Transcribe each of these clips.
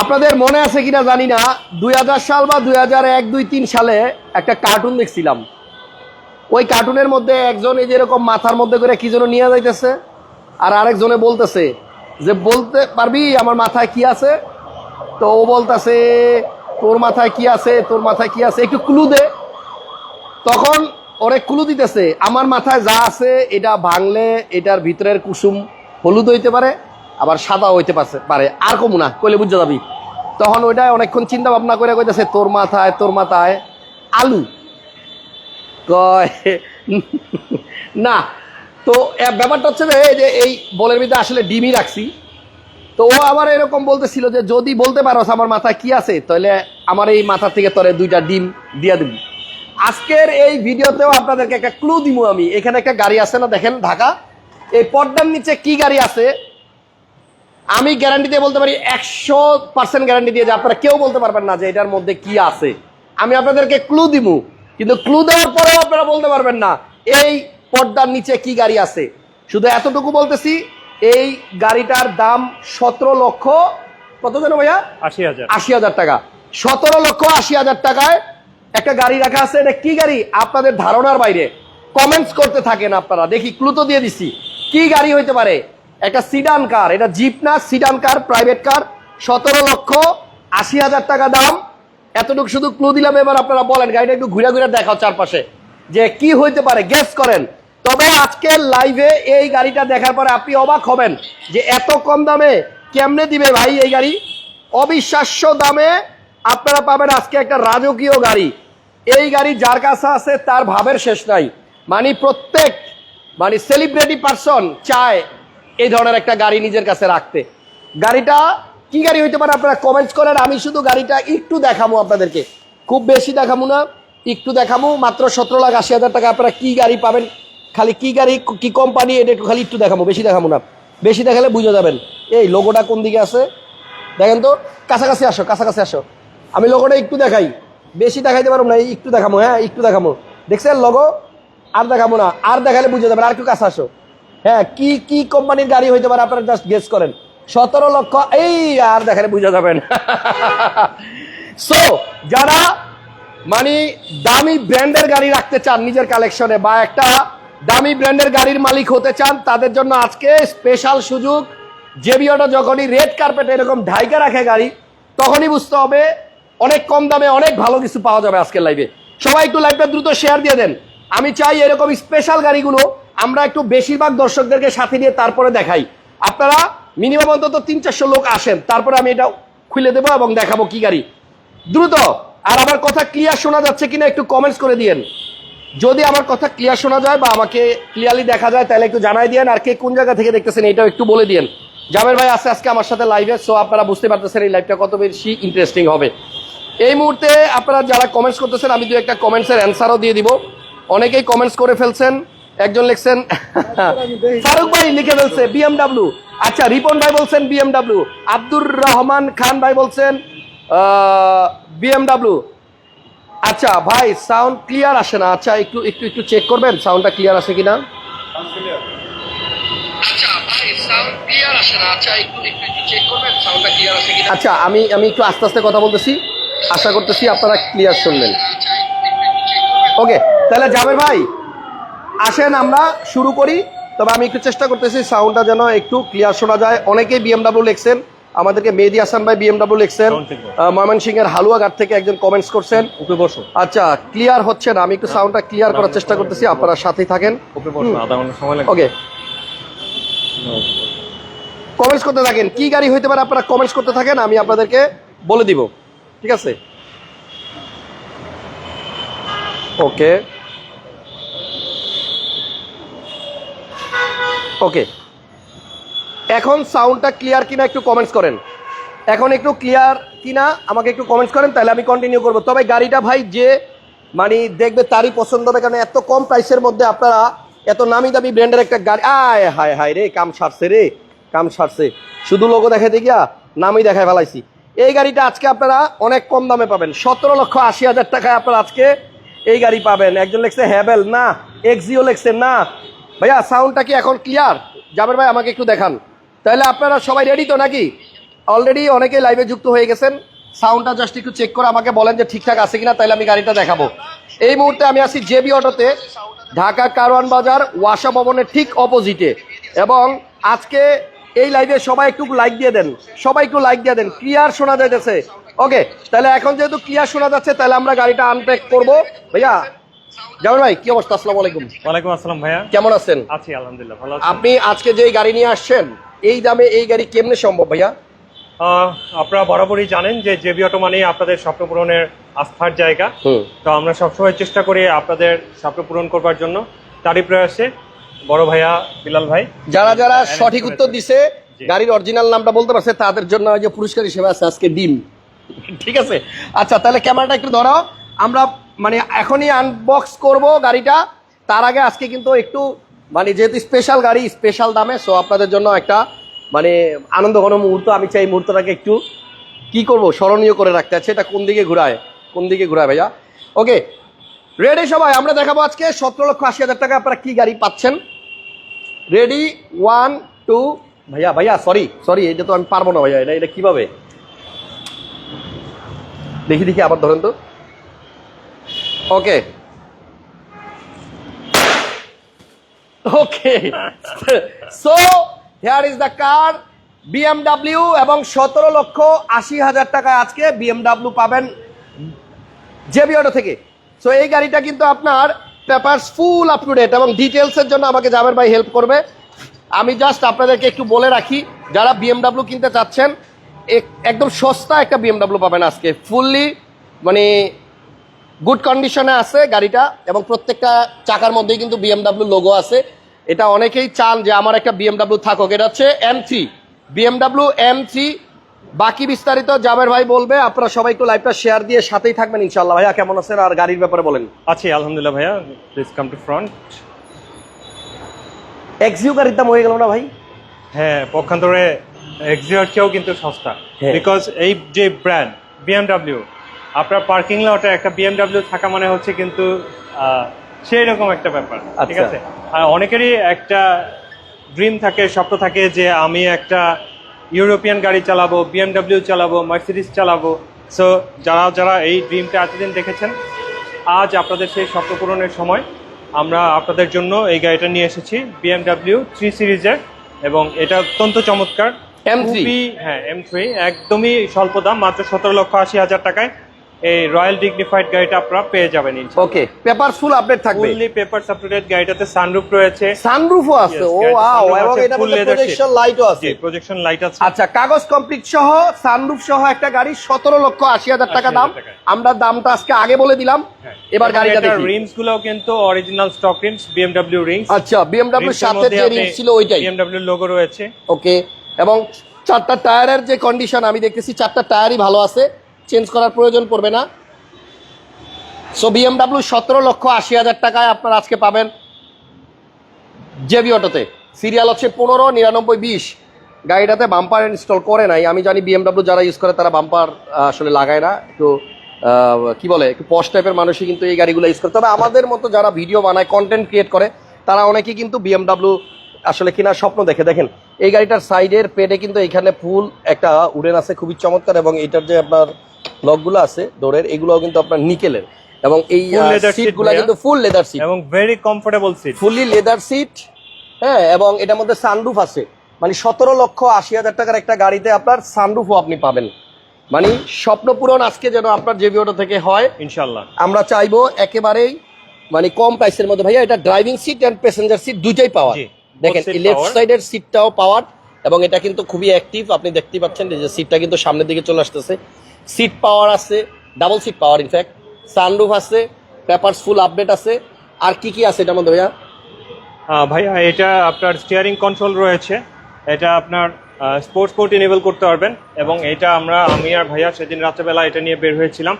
আপনাদের মনে আছে কিনা জানি না, দুই হাজার সাল বা দুই এক, দুই তিন সালে একটা কার্টুন দেখছিলাম। ওই কার্টুনের মধ্যে একজন এই যেরকম মাথার মধ্যে করে কি যেন নিয়ে যাইতেছে, আর আরেকজনে বলতেছে যে, বলতে পারবি আমার মাথায় কি আছে? তো ও বলতেছে, তোর মাথায় কি আছে? তোর মাথায় কি আছে? একটু ক্লু দে। তখন ওরে ক্লু দিতেছে, আমার মাথায় যা আছে, এটা ভাঙলে এটার ভিতরের কুসুম হলুদ হইতে পারে আবার সাদা হইতে পারে। আর কমু না, কইলে বুঝতে যাবি। তখন ওইটা অনেকক্ষণ চিন্তা ভাবনা করে কইতেছে, তোর মাথায় তোর মাথায় আলু। কয়, না। তো ব্যাপারটা হচ্ছে যে, এই বলের ভিতরে আসলে ডিমই রাখছি। তো ও আবার এরকম বলতেছিল যে, যদি বলতে পারো আমার মাথায় কি আছে, তাহলে আমার এই মাথা থেকে তোরে দুইটা ডিম দিয়া দিবি। আজকের এই ভিডিওতেও আপনাদেরকে একটা ক্লু দিব আমি। এখানে একটা গাড়ি আছে না, দেখেন ঢাকা। এই পর্দার নিচে কি গাড়ি আছে আমি গ্যারান্টি দিয়ে বলতে পারি একশো পার্সেন্ট গ্যারান্টি দিয়ে যে আপনারা কেউ বলতে পারবেন না যে এটার মধ্যে কি আছে। আমি আপনাদেরকে ক্লু দিব কিন্তু ক্লু দেওয়ার পরেও আপনারা বলতে পারবেন না এই পর্দার নিচে কি গাড়ি আছে। শুধু এতটুকু বলতেছি এই গাড়িটার দাম সতেরো লক্ষ কত যেন ভাইয়া? আশি হাজার। আশি হাজার টাকা। সতেরো লক্ষ আশি হাজার টাকায় একটা গাড়ি রাখা আছে এটা কি গাড়ি? আপনাদের ধারণার বাইরে। কমেন্টস করতে থাকেন আপনারা দেখি ক্লু তো দিয়ে দিছি। কি গাড়ি হইতে পারে? একটা সিডান কার এটা জিপ না সিডান কার প্রাইভেট কার সতেরো লক্ষ আশি হাজার টাকা দাম। এতটুকু শুধু ক্লু দিলাম, এবার আপনারা বলেন, গাড়িটা একটু ঘুরে ঘুরে দেখাও চারপাশে, যে কি হইতে পারে গেস করেন। তবে আজকের লাইভে এই গাড়িটা দেখার পরে আপনি অবাক হবেন যে এত কম দামে কেমনে দিবে ভাই এই গাড়ি? অবিশ্বাস্য দামে আপনারা পাবেন আজকে একটা রাজকীয় গাড়ি। এই গাড়ি যার কাছে আছে, তার ভাবের শেষ নাই। মানে প্রত্যেক মানে সেলিব্রিটি পার্সন চায় এই ধরনের একটা গাড়ি নিজের কাছে রাখতে। গাড়িটা কি গাড়ি হইতে পারে আপনারা কমেন্টস করেন, আমি শুধু গাড়িটা একটু দেখাবো আপনাদেরকে। খুব বেশি দেখাবো না, একটু দেখাবো মাত্র সতেরো লাখ আশি হাজার টাকা আপনারা কি গাড়ি পাবেন, খালি কি গাড়ি, কি কোম্পানি এটা একটু খালি একটু দেখাবো বেশি দেখাবো না। বেশি দেখালে বুঝে যাবেন, এই লোগোটা কোন দিকে আছে? দেখেন তো, কাছাকাছি আসো কাছাকাছি আসো। আমি লোগোটা একটু দেখাই, বেশি দেখাইতে পারব না একটু দেখাবো হ্যাঁ একটু দেখাবো দেখছেন লোগো আর দেখাবো না, আর দেখালে বুঝে যাবেন, আর একটু কাছে আসো। হ্যাঁ কি কি কোম্পানির গাড়ি হইতে পারে আপনারা জাস্ট গেস করেন? সতেরো লক্ষ, এই আর দেখালে বুঝে যাবেন। সো যারা মানে দামি ব্র্যান্ডের গাড়ি রাখতে চান নিজের কালেকশনে বা একটা দামি ব্র্যান্ডের গাড়ির মালিক হতে চান, তাদের জন্য আজকে স্পেশাল সুযোগ জেবিওটা যখনই রেড কার্পেটে এরকম ঢাইকা রাখে গাড়ি, তখনই বুঝতে হবে অনেক কম দামে অনেক ভালো কিছু পাওয়া যাবে আজকের লাইভে সবাই একটু লাইভটা দ্রুত শেয়ার দিয়ে দেন। আমি চাই এরকম স্পেশাল গাড়িগুলো আমরা একটু বেশিরভাগ দর্শকদেরকে সাথে নিয়ে তারপরে দেখাই। আপনারা মিনিমাম অন্তত তিন চারশো লোক আসেন, তারপরে আমি এটা খুলে দেবো এবং দেখাবো কি গাড়ি। দ্রুত, আর আমার কথা ক্লিয়ার শোনা যাচ্ছে কিনা একটু কমেন্টস করে দিয়েন। যদি আমার কথা ক্লিয়ার শোনা যায় বা আমাকে ক্লিয়ারলি দেখা যায়, তাহলে একটু জানাই দিয়েন, আর কে কোন জায়গা থেকে দেখতেছেন এটাও একটু বলে দিয়েন। জামের ভাই আছে আজকে আমার সাথে লাইভে সো আপনারা বুঝতে পারতেছেন এই লাইভটা কত বেশি ইন্টারেস্টিং হবে। এই মুহূর্তে আপনারা যারা কমেন্টস করতেছেন, আমি দু একটা কমেন্টসের অ্যান্সারও দিয়ে দিব। অনেকেই কমেন্টস করে ফেলছেন। একজন লিখছেন ফারুক ভাই লিখে ফেলছে বিএমডাব্লিউ আচ্ছা রিপন ভাই বলছেন বিএমডাব্লিউ আব্দুর রহমান খান ভাই বলছেন বিএমডাব্লিউ আচ্ছা ভাই সাউন্ড ক্লিয়ার আসে না। আচ্ছা একটু একটু একটু চেক করবেন সাউন্ডটা ক্লিয়ার আসে কিনা? আচ্ছা আমি আমি একটু আস্তে আস্তে কথা বলতেছি। আশা করতেছি আপনারা ক্লিয়ার শুনলেন ওকে তাহলে যাবে ভাই আসেন আমরা শুরু করি। তবে আমি একটু চেষ্টা করতেছি সাউন্ডটা যেন একটু ক্লিয়ার শোনা যায়। অনেকেই বিএমডাব্লিউ লিখছেন আমাদেরকে মেহেদি হাসান ভাই বিএমডাব্লিউ লিখছেন। ময়মনসিং এর হালুয়াঘাট থেকে একজন কমেন্টস করছেন। বসো। আচ্ছা ক্লিয়ার হচ্ছে না আমি একটু সাউন্ডটা ক্লিয়ার করার চেষ্টা করতেছি আপনারা সাথেই থাকেন। উপরে বসো আধা ঘণ্টা সময় লাগবে। ওকে কমেন্টস করতে থাকেন কি গাড়ি হইতে পারে আপনারা কমেন্টস করতে থাকেন আমি আপনাদেরকে বলে দিব। ঠিক আছে? ওকে ওকে এখন সাউন্ডটা ক্লিয়ার কিনা একটু কমেন্টস করেন। এখন একটু ক্লিয়ার কিনা আমাকে একটু কমেন্টস করেন, তাহলে আমি কন্টিনিউ করব। তবে গাড়িটা ভাই যে মানে দেখবে তারই পছন্দ হবে, কারণ এত কম প্রাইসের মধ্যে আপনারা এত নামি দামি ব্র্যান্ডের একটা গাড়ি আয় হায় হায় রে, কাম সারছে রে, কাম সারছে। শুধু লোগো দেখাইতে গিয়া নামই দেখায় ফেলাইছি। এই গাড়িটা আজকে আপনারা অনেক কম দামে পাবেন। সতেরো লক্ষ আশি হাজার টাকায় আপনারা আজকে এই গাড়ি পাবেন। একজন লেখছে হ্যাভেল না এক্সিও লেখছে, না ভাইয়া সাউন্ডটা কি এখন ক্লিয়ার জাবের ভাই, আমাকে একটু দেখান। তাহলে আপনারা সবাই রেডি তো নাকি? অলরেডি অনেকেই লাইভে যুক্ত হয়ে গেছেন। সাউন্ডটা জাস্ট একটু চেক করে আমাকে বলেন যে ঠিকঠাক আছে কিনা, তাহলে আমি গাড়িটা দেখাবো। এই মুহূর্তে আমি আছি জেবি অটোতে, ঢাকা কারওয়ান বাজার, ওয়াসা ভবনের ঠিক অপোজিটে এবং আজকে এই লাইভে সবাই একটু লাইক দিয়ে দেন। সবাই একটু লাইক দিয়ে দেন। ক্লিয়ার শোনা যাইতেছে। ওকে তাহলে এখন যেহেতু ক্লিয়ার শোনা যাচ্ছে, তাহলে আমরা গাড়িটা আনপ্যাক করব। ভাইয়া যেমন ভাই কি অবস্থা? আসসালামু আলাইকুম। ওয়ালাইকুম আসসালাম ভাইয়া। কেমন আছেন? আছি আলহামদুলিল্লাহ ভালো আছি। আপনি আজকে যে গাড়ি নিয়ে আসছেন এই দামে এই গাড়ি কেমনে সম্ভব ভাইয়া? আপনারা বরাবরই জানেন যে জেবি অটো মানেই আপনাদের স্বপ্ন পূরণের আস্থার জায়গা। তো আমরা সবসময় চেষ্টা করি আপনাদের স্বপ্ন পূরণ করবার জন্য। তারই প্রয়াসে বড় ভাইয়া বিলাল ভাই। যারা যারা সঠিক উত্তর দিছে গাড়ির অরিজিনাল নামটা বলতে পারছে তাদের জন্য যে পুরস্কার হিসেবে আছে আজকে ডিম। ঠিক আছে? আচ্ছা তাহলে ক্যামেরাটা একটু ধরাও। আমরা মানে এখনই আনবক্স করব গাড়িটা। তার আগে আজকে কিন্তু একটু মানে যেহেতু স্পেশাল গাড়ি স্পেশাল দামে সো আপনাদের জন্য একটা মানে আনন্দ ঘন মুহূর্ত। আমি চাই মুহূর্তটাকে একটু কি করব, স্মরণীয় করে রাখতে। আছে এটা কোন দিকে ঘুরায়? কোন দিকে ঘুরায় ভাইয়া? ওকে রেডি সবাই? আমরা দেখাবো আজকে সতেরো লক্ষ আশি হাজার টাকা। আপনারা কি গাড়ি পাচ্ছেন? রেডি ওয়ান টু ভাইয়া ভাইয়া সরি সরি এটা তো আমি পারব না ভাইয়া। এটা এটা কীভাবে? দেখি দেখি, আবার ধরেন তো। Okay okay so here is the car BMW এবং সতেরো লক্ষ আশি হাজার টাকা আজকে বিএমডাব্লিউ পাবেন জেবি অটো থেকে। সো এই গাড়িটা কিন্তু আপনার papers full up to date এবং ডিটেলসের জন্য আমাকে জাবের ভাই হেল্প করবে। আমি জাস্ট আপনাদেরকে একটু বলে রাখি, যারা বিএমডাব্লিউ কিনতে চাচ্ছেন, এক- একদম সস্তা একটা বিএমডাব্লিউ পাবেন আজকে। ফুললি মানে গুড কন্ডিশনে আছে গাড়িটা এবং প্রত্যেকটা চাকার মধ্যেই কিন্তু বিএমডাব্লিউ লোগো আছে। এটা অনেকেই চান যে আমার একটা বিএমডাব্লিউ থাকুক। এটা হচ্ছে M three BMW M three বাকি বিস্তারিত জাবের ভাই বলবে। আপনারা সবাই একটু লাইভটা শেয়ার দিয়ে সাথেই থাকবেন ইনশাল্লাহ ভাইয়া কেমন আছেন? আর গাড়ির ব্যাপারে বলেন। আছি আলহামদুলিল্লাহ ভাইয়া। Please come to front Axio গাড়ির দাম হয়ে গেল না ভাই? হ্যাঁ পক্ষান্তরে এক্সিওর চেয়েও কিন্তু সস্তা। হ্যাঁ। বিকজ এই যে ব্র্যান্ড বিএমডাব্লিউ আপনার পার্কিং লটে একটা বিএমডাব্লিউ থাকা মানে হচ্ছে কিন্তু সেই রকম একটা ব্যাপার ঠিক আচ্ছা। আছে? আর অনেকেরই একটা ড্রিম থাকে স্বপ্ন থাকে যে আমি একটা ইউরোপিয়ান গাড়ি চালাবো বিএমডাব্লিউ চালাবো মার্সিডিস চালাবো। সো যারা যারা এই ড্রিমটা এতদিন দেখেছেন আজ আপনাদের সেই স্বপ্ন পূরণের সময় আমরা আপনাদের জন্য এই গাড়িটা নিয়ে এসেছি বিএমডাব্লিউ থ্রি সিরিজের এবং এটা অত্যন্ত চমৎকার। M3 খুবই হ্যাঁ এম থ্রি একদমই স্বল্প দাম মাত্র সতেরো লক্ষ আশি হাজার টাকায়। এই রয়্যাল ডিগনিফাইড গাড়িটা আপনারা পেয়ে যাবেন ওকে পেপার ফুল আপডেট থাকবে। ফুললি পেপার সাপোর্টেড গাড়িটাতে সানরুফ রয়েছে। সানরুফও আছে। ও ওয়াও এবং এটা প্রজেকশন লাইটও আছে। প্রজেকশন লাইট আছে। আচ্ছা কাগজ কমপ্লিট সহ সানরুফ সহ একটা গাড়ি সতেরো লক্ষ আশি হাজার টাকা দাম। আমরা দামটা আজকে আগে বলে দিলাম। এবার গাড়িটা দেখি। রিমসগুলো কিন্তু original stock rims BMW rims আচ্ছা বিএমডব্লিউর সাথে যে রিম ছিল ওইটাই। বিএমডব্লিউ লোগো রয়েছে। ওকে এবং চারটা টায়ারের যে কন্ডিশন আমি দেখতেছি চারটা টায়ারই ভালো আছে। চেঞ্জ করার প্রয়োজন পড়বে না। সো বিএমডাব্লিউ সতেরো লক্ষ আশি হাজার টাকায় আপনারা আজকে পাবেন জেবি অটোতে সিরিয়াল হচ্ছে পনেরো, নিরানব্বই, বিশ। গাড়িটাতে বাম্পার ইনস্টল করে নাই। আমি জানি বিএমডাব্লিউ যারা ইউজ করে, তারা বাম্পার আসলে লাগায় না। একটু কি বলে, একটু পশ টাইপের মানুষই কিন্তু এই গাড়িগুলো ইউজ করে। তবে আমাদের মতো যারা ভিডিও বানায় কন্টেন্ট ক্রিয়েট করে, তারা অনেকেই কিন্তু বিএমডাব্লিউ আসলে কেনার স্বপ্ন দেখে। দেখেন, এই গাড়িটার সাইডের পেটে কিন্তু এখানে ফুল একটা উডেন আছে, খুবই চমৎকার। এবং এটার যে আপনার লকগুলো আছে ডোরের এগুলোও কিন্তু আপনার নিকেলের। এবং এই সিটগুলো কিন্তু ফুল লেদার সিট এবং very comfortable seat fully leather seat হ্যাঁ এবং এটার মধ্যে সানরুফ আছে। মানে সতেরো লক্ষ আশি হাজার টাকার একটা গাড়িতে আপনার সানরুফও আপনি পাবেন। মানে স্বপ্ন পূরণ আজকে যেন আপনার জেবি অটো থেকে হয় ইনশাল্লাহ আমরা চাইব একেবারেই মানে কম প্রাইসের মধ্যে ভাইয়া এটা driving seat and passenger seat দুইটাই পাওয়ার। জি, দেখেন লেফট। সাইডের সিটটাও পাওয়ার এবং এটা কিন্তু খুবই অ্যাক্টিভ আপনি দেখতেই পাচ্ছেন যে সিটটা কিন্তু সামনের দিকে চলে আসতেছে। সিট পাওয়ার আছে double seat power in fact sunroof আছে পেপারস ফুল আপডেট আছে। আর কি কি আছে এটার মধ্যে ভাইয়া? ভাইয়া, এটা আপনার স্টিয়ারিং কন্ট্রোল রয়েছে। এটা আপনার স্পোর্টস কোড ইনেবল করতে পারবেন। এবং এটা আমরা, আমি আর ভাইয়া সেদিন রাত্রেবেলা এটা নিয়ে বের হয়েছিলাম।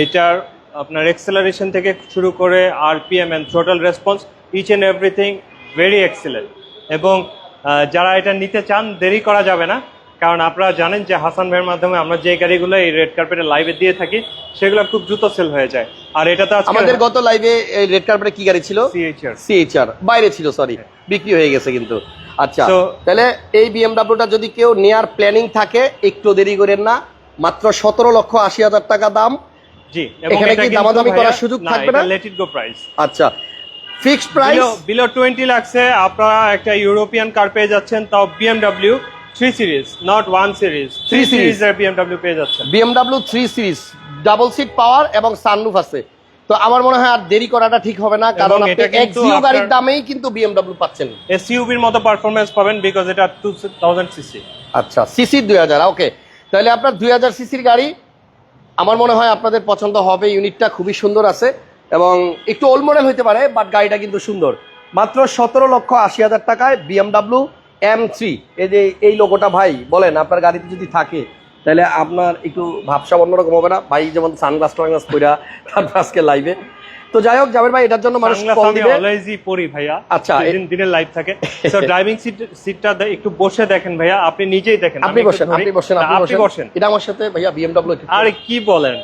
এইটার আপনার এক্সেলারেশন থেকে শুরু করে আর RPM and total response each and everything very excellent এবং যারা এটা নিতে চান, দেরি করা যাবে না। কারণ আপনারা জানেন যে হাসান ভাইয়ের মাধ্যমে আমরা যে গাড়িগুলো এই রেড কার্পেটে লাইভে দিয়ে থাকি সেগুলো খুব দ্রুত সেল হয়ে যায়। আর এটা তো আমাদের গত লাইভে এই রেড কার্পেটে কি গাড়ি ছিল? সিএইচআর সিএইচআর বাইরে ছিল সরি বিক্রি হয়ে গেছে কিন্তু। আচ্ছা তাহলে এই বিএমডাব্লিউটা যদি কেউ নেয়ার প্ল্যানিং থাকে একটু দেরি করেন না। মাত্র সতেরো লক্ষ আশি হাজার টাকা দাম। জি এখানে কি দামাদামি করার সুযোগ থাকবে না? লেট ইট গো প্রাইস আচ্ছা ফিক্সড প্রাইস বিলো টোয়েন্টি লাখসে আপনারা একটা ইউরোপিয়ান কার পেয়ে যাচ্ছেন তাও BMW three series not one series three. সিরিজের বিএমডাব্লিউ পেয়ে যাচ্ছেন। BMW three series double seat power এবং সানরুফ আছে। তো আমার মনে হয় আর দেরি করাটা ঠিক হবে না কারণ আপনি আপনার- গাড়ির দামেই কিন্তু বিএমডাব্লিউ পাচ্ছেন। এসইউবির মতো পারফরমেন্স পাবেন বিকজ এটা টু থাউজেন্ড সিসি আচ্ছা সিসি দুই হাজার ওকে তাহলে আপনার দুই হাজার সিসির গাড়ি আমার মনে হয় আপনাদের পছন্দ হবে ইউনিটটা খুবই সুন্দর আছে এবং একটু ওল্ড মডেল হতে পারে বাট গাড়িটা কিন্তু সুন্দর। মাত্র সতেরো লক্ষ আশি হাজার টাকায় বিএমডাব্লিউ এম থ্রি এই যে এই লোগোটা ভাই বলেন আপনার গাড়িতে যদি থাকে তাহলে আপনার একটু ভাবসাব অন্যরকম হবে না? ভাই যেমন সানগ্লাস টানগ্লাস কইরা তারপর আজকে লাইভে তো যাই হোক জাবের ভাই এটার জন্য মানুষ কল দিবে। অলওয়েজই পরি ভাইয়া। আচ্ছা, দিন দিনের লাইভ থাকে। সো ড্রাইভিং সিট সিটটা একটু বসে দেখেন ভাইয়া আপনি নিজেই দেখেন আপনি বসেন আপনি বসেন আপনি বসেন। এটা আমার সাথে ভাইয়া বিএমডাব্লিউ আরে কি বলেন?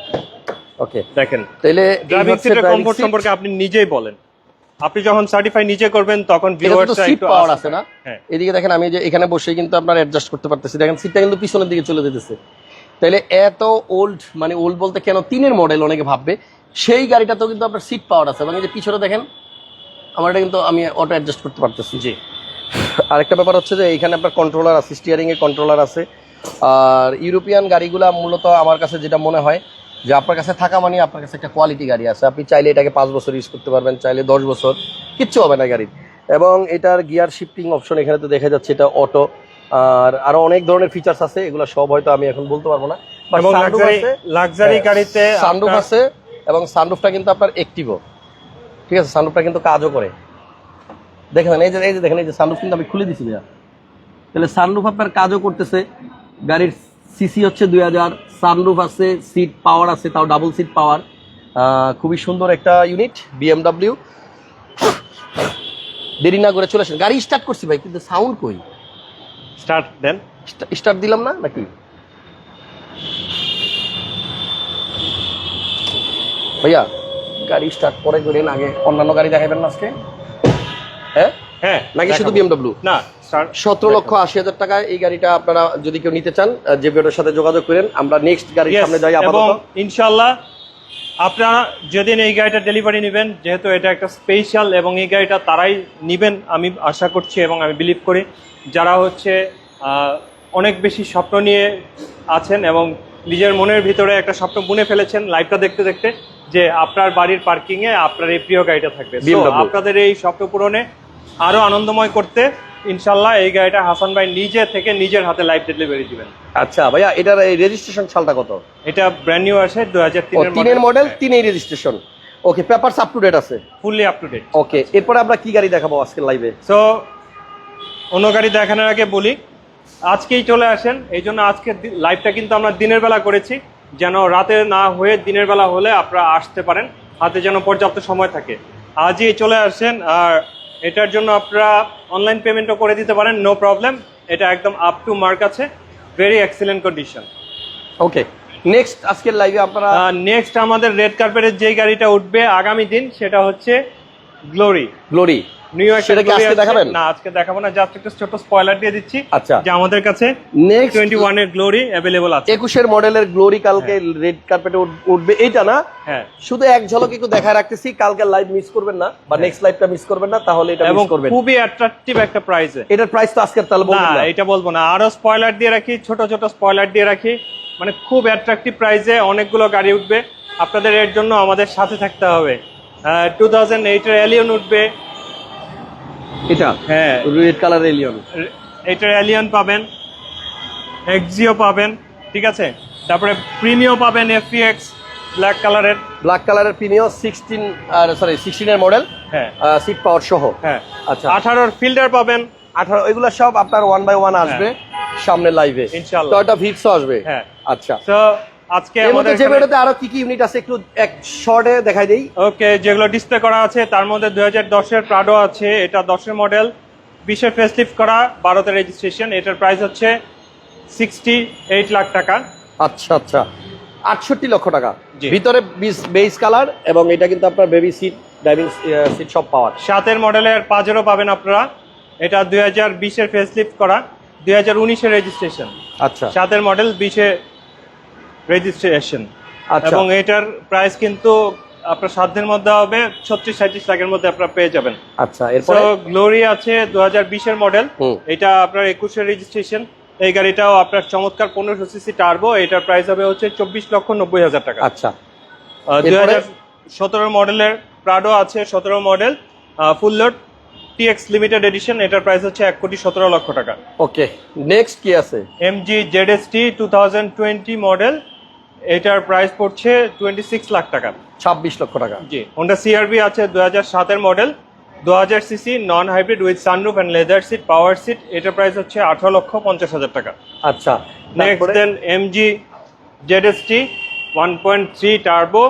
ওকে দেখেন। তাহলে ড্রাইভিং সিটের কমফোর্ট সম্পর্কে আপনি নিজেই বলেন। আপনি যখন সার্টিফাই নিজে করবেন তখন তো ভিউয়ার্সরা একটু পাওয়ার আছে না? হ্যাঁ। এদিকে দেখেন আমি যে এখানে বসে কিন্তু আপনার অ্যাডজাস্ট করতে পারতেছি। দেখেন সিটটা কিন্তু পিছনের দিকে চলে যেতেছে। তাইলে এত ওল্ড মানে ওল্ড বলতে কেন তিনের মডেল অনেকে ভাববে সেই গাড়িটাতেও কিন্তু আপনার সিট পাওয়ার আছে। এবং এই যে পিছনে দেখেন আমার এটা কিন্তু আমি অটো অ্যাডজাস্ট করতে পারতেছি। জি। আরেকটা ব্যাপার হচ্ছে যে এখানে আপনার কন্ট্রোলার আছে স্টিয়ারিং এর কন্ট্রোলার আছে। আর ইউরোপিয়ান গাড়িগুলা মূলত আমার কাছে যেটা মনে হয় যে আপনার কাছে থাকা মানে আপনার কাছে একটা কোয়ালিটি গাড়ি আছে। আপনি চাইলে এটাকে পাঁচ বছর ইউজ করতে পারবেন চাইলে দশ বছর কিচ্ছু হবে না গাড়ির। এবং এটার গিয়ার শিফটিং অপশন এখানে তো দেখা যাচ্ছে এটা অটো আর আরও অনেক ধরনের ফিচার্স আছে এগুলো সব হয়তো আমি এখন বলতে পারব না। এবং লাক্সারি লাক্সারি গাড়িতে সানরুফ আছে এবং সানরুফটা কিন্তু আপনার অ্যাক্টিভও ঠিক আছে সানরুফটা কিন্তু কাজও করে। দেখেন এই যে এই যে দেখেন এই যে সানরুফ কিন্তু আমি খুলে দিছি ভাইয়া। তাহলে সানরুফ আপনার কাজও করতেছে গাড়ির সিসি হচ্ছে দুই হাজার সানরুফ আছে সিট পাওয়ার আছে তাও ডাবল সিট পাওয়ার খুবই সুন্দর একটা ইউনিট বিএমডাব্লিউ দেরি না করে চলে আসেন। গাড়ি স্টার্ট করছি ভাই কিন্তু সাউন্ড কই? স্টার্ট দেন। স্টার্ট দিলাম না নাকি? ভাইয়া গাড়ি স্টার্ট করে করেন আগে অন্যান্য গাড়ি দেখাবেন না আজকে? হ্যাঁ? হ্যাঁ নাকি শুধু বিএমডাব্লিউ না। সতেরো লক্ষ আশি হাজার টাকায় এই গাড়িটা আপনারা যদি কেউ নিতে চান ভিডিওর সাথে যোগাযোগ করেন আমরা নেক্সট গাড়ির সামনে যাই আপাতত। ইনশাল্লাহ আপনারা যেদিন এই গাড়িটা ডেলিভারি নেবেন যেহেতু এটা একটা স্পেশাল এবং এই গাড়িটা তারাই নেবেন আমি আশা করছি এবং আমি বিলিভ করি যারা হচ্ছে অনেক বেশি স্বপ্ন নিয়ে আছেন এবং নিজের মনের ভিতরে একটা স্বপ্ন বুনে ফেলেছেন লাইভটা দেখতে দেখতে যে আপনার বাড়ির পার্কিংয়ে আপনার এই প্রিয় গাড়িটা থাকবে। আপনাদের এই স্বপ্ন পূরণে আরও আনন্দময় করতে ইনশাল্লাহ এই গাড়িটা হাসান ভাই নিজে থেকে নিজের হাতে লাইভ ডেলিভারি দিবেন। আচ্ছা ভাইয়া এটার এই রেজিস্ট্রেশন সালটা কত? এটা ব্র্যান্ড নিউ আছে দু হাজার তিনের model তিনেই registration okay papers up to date আছে? Fully up to date okay এরপরে আমরা কি গাড়ি দেখাবো আজকে লাইভে সো অন্য গাড়ি দেখানোর আগে বলি আজকেই চলে আসেন। এই জন্য আজকে লাইভটা কিন্তু আমরা দিনের বেলা করেছি যেন রাতে না হয়ে দিনের বেলা হলে আপনারা আসতে পারেন হাতে যেন পর্যাপ্ত সময় থাকে। আজই চলে আসেন আর এটার জন্য আপনারা অনলাইন পেমেন্টও করে দিতে পারেন নো প্রবলেম এটা একদম আপ টু মার্ক আছে। Very excellent condition okay next আজকের লাইভে আপনারা নেক্সট আমাদের রেড কার্পেটের যে গাড়িটা উঠবে আগামী দিন সেটা হচ্ছে গ্লোরি গ্লোরি নিউ সেটা কি আজকে দেখাবেন? না আজকে দেখাবো না জাস্ট একটা ছোট স্পয়লার দিয়ে দিচ্ছি আচ্ছা। যে আমাদের কাছে নেক্সট এর গ্লোরি আছে। মডেলের গ্লোরি কালকে রেড কার্পেটে উঠবে। এইটা না? হ্যাঁ। শুধু এক ঝলক একটু দেখায় রাখতেছি কালকে লাইভ মিস করবেন না বা নেক্সট লাইভটা মিস করবেন না তাহলে এটা মিস করবেন। খুবই অ্যাট্রাকটিভ একটা প্রাইসে এটার প্রাইস তো তাহলে না এটা বলব না। আরও স্পয়লার দিয়ে রাখি ছোট ছোট স্পয়লার দিয়ে রাখি। মানে খুব অ্যাট্রাকটিভ প্রাইসে অনেকগুলো গাড়ি উঠবে। আপনাদের এর জন্য আমাদের সাথে থাকতে হবে। টু থাউজেন্ড এইটের অ্যালিয়ন উঠবে। এটা? হ্যাঁ। রেড কালার এলিয়ন এটার অ্যালিয়ন পাবেন এক্সিও পাবেন ঠিক আছে? তারপরে প্রিমিও পাবেন এফপিএক্স ব্ল্যাক কালারের ব্ল্যাক কালারের প্রিমিও সিক্সটিন আর সরি সিক্সটিনের মডেল হ্যাঁ। সিট পাওয়ার সহ। হ্যাঁ। আচ্ছা। আঠারোর ফিল্ডার পাবেন। আঠারো এগুলো সব আপনার ওয়ান বাই ওয়ান আসবে সামনে লাইভে হ্যাঁ। ইনশাআল্লাহ। টয়টা ভিটসও আসবে। হ্যাঁ। আচ্ছা। তো আজকে আমাদের যে আরও কি কি ইউনিট আছে একটু এক শর্টে দেখাই দেই। ওকে যেগুলো ডিসপ্লে করা আছে তার মধ্যে দুই হাজার দশের প্রাডো আছে এটা দশের মডেল বিশের ফেসলিফট করা বারোতে রেজিস্ট্রেশন এটার প্রাইস হচ্ছে সিক্সটি এইট লাখ টাকা। আচ্ছা আচ্ছা। আটষট্টি লক্ষ টাকা। ভিতরে বেস কালার এবং এটা কিন্তু আপনার বেবি সিট ড্রাইভিং সিট সব পাওয়ার সাতের মডেলের পাজেরও পাবেন আপনারা। এটা দুই হাজার বিশের ফেসলিফট করা দুই হাজার উনিশের রেজিস্ট্রেশন আচ্ছা। সাতের মডেল বিশে রেজিস্ট্রেশন আচ্ছা। এবং এটার প্রাইস কিন্তু আপনার সাধ্যের মধ্যে হবে ছত্রিশ সাঁত্রিশ লাখের মধ্যে আপনারা পেয়ে যাবেন। আচ্ছা এরপরে? গ্লোরি আছে দু হাজার মডেল এটা আপনার একুশের রেজিস্ট্রেশন এই গাড়িটাও আপনার চমৎকার পনেরোশো সিসি টার্বো এটার প্রাইস হবে হচ্ছে চব্বিশ লক্ষ নব্বই হাজার টাকা। আচ্ছা। দুই হাজার সতেরো মডেলের প্রাডো আছে সতেরো model full load TX limited edition এটার প্রাইস হচ্ছে এক কোটি সতেরো লক্ষ টাকা। ওকে নেক্সট কি আছে? MG ZST two thousand twenty model এটার প্রাইস পড়ছে টোয়েন্টি সিক্স লাখ টাকা। ছাব্বিশ লক্ষ টাকা। জি হোন্ডা সিআরবি আছে দু হাজার সাতের মডেল দু হাজার CC non hybrid with sunroof and leather seat power seat এটার প্রাইস হচ্ছে আঠারো লক্ষ পঞ্চাশ হাজার টাকা। আচ্ছা next? Then MG ZST one point three turbo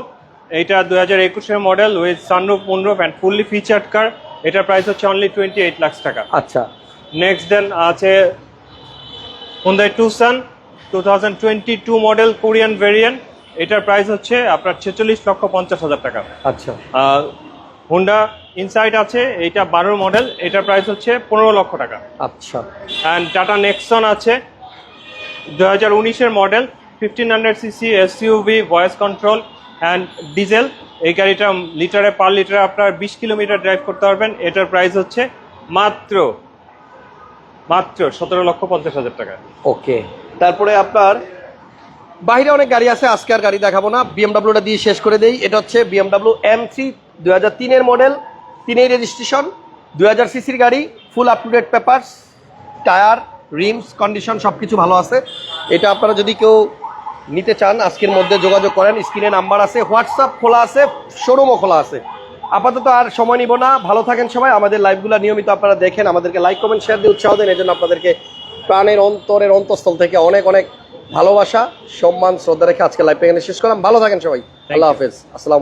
এটা দু হাজার একুশের model with sunroof moonroof and fully featured car এটার প্রাইস হচ্ছে অনলি টোয়েন্টি এইট লাখ টাকা। আচ্ছা। নেক্সট দেন আছে Hyundai Tucson two thousand twenty two model Korean variant এটার প্রাইস হচ্ছে আপনার ছেচল্লিশ লক্ষ পঞ্চাশ হাজার টাকা। আচ্ছা। হুন্ডা ইনসাইড আছে এটা বারো মডেল এটার প্রাইস হচ্ছে পনেরো লক্ষ টাকা। আচ্ছা। অ্যান্ড টাটা নেক্সন আছে দু হাজার উনিশের model fifteen hundred CC SUV voice control and diesel এই গাড়িটা লিটারে পার লিটারে আপনার বিশ কিলোমিটার ড্রাইভ করতে পারবেন এটার প্রাইস হচ্ছে মাত্র মাত্র সতেরো লক্ষ পঞ্চাশ হাজার টাকা। ওকে তারপরে আপনার বাইরে অনেক গাড়ি আছে, আজকে আর গাড়ি দেখাবো না। বিএমডাব্লিউটা দিয়ে শেষ করে দেই। এটা হচ্ছে বিএমডাব্লিউ এম থ্রি দু তিনের মডেল তিনেই রেজিস্ট্রেশন দু হাজার সিসির গাড়ি full up to date papers tyre rims condition সব কিছু ভালো আছে। এটা আপনারা যদি কেউ নিতে চান, আজকের মধ্যে যোগাযোগ করেন। স্ক্রিনে নাম্বার আছে, হোয়াটসঅ্যাপ খোলা আছে শোরুমও খোলা আছে। আপাতত আর সময় নিব না। ভালো থাকেন সবাই। আমাদের লাইভগুলো নিয়মিত আপনারা দেখেন। আমাদেরকে লাইক কমেন্ট শেয়ার দিয়ে উৎসাহ দেন। এই জন্য আপনাদেরকে প্রাণের অন্তরের অন্তঃস্থল থেকে অনেক অনেক ভালোবাসা সম্মান শ্রদ্ধা রেখে আজকে লাইভ এখানে শেষ করলাম। ভালো থাকেন সবাই। আল্লাহ হাফেজ। আসসালাম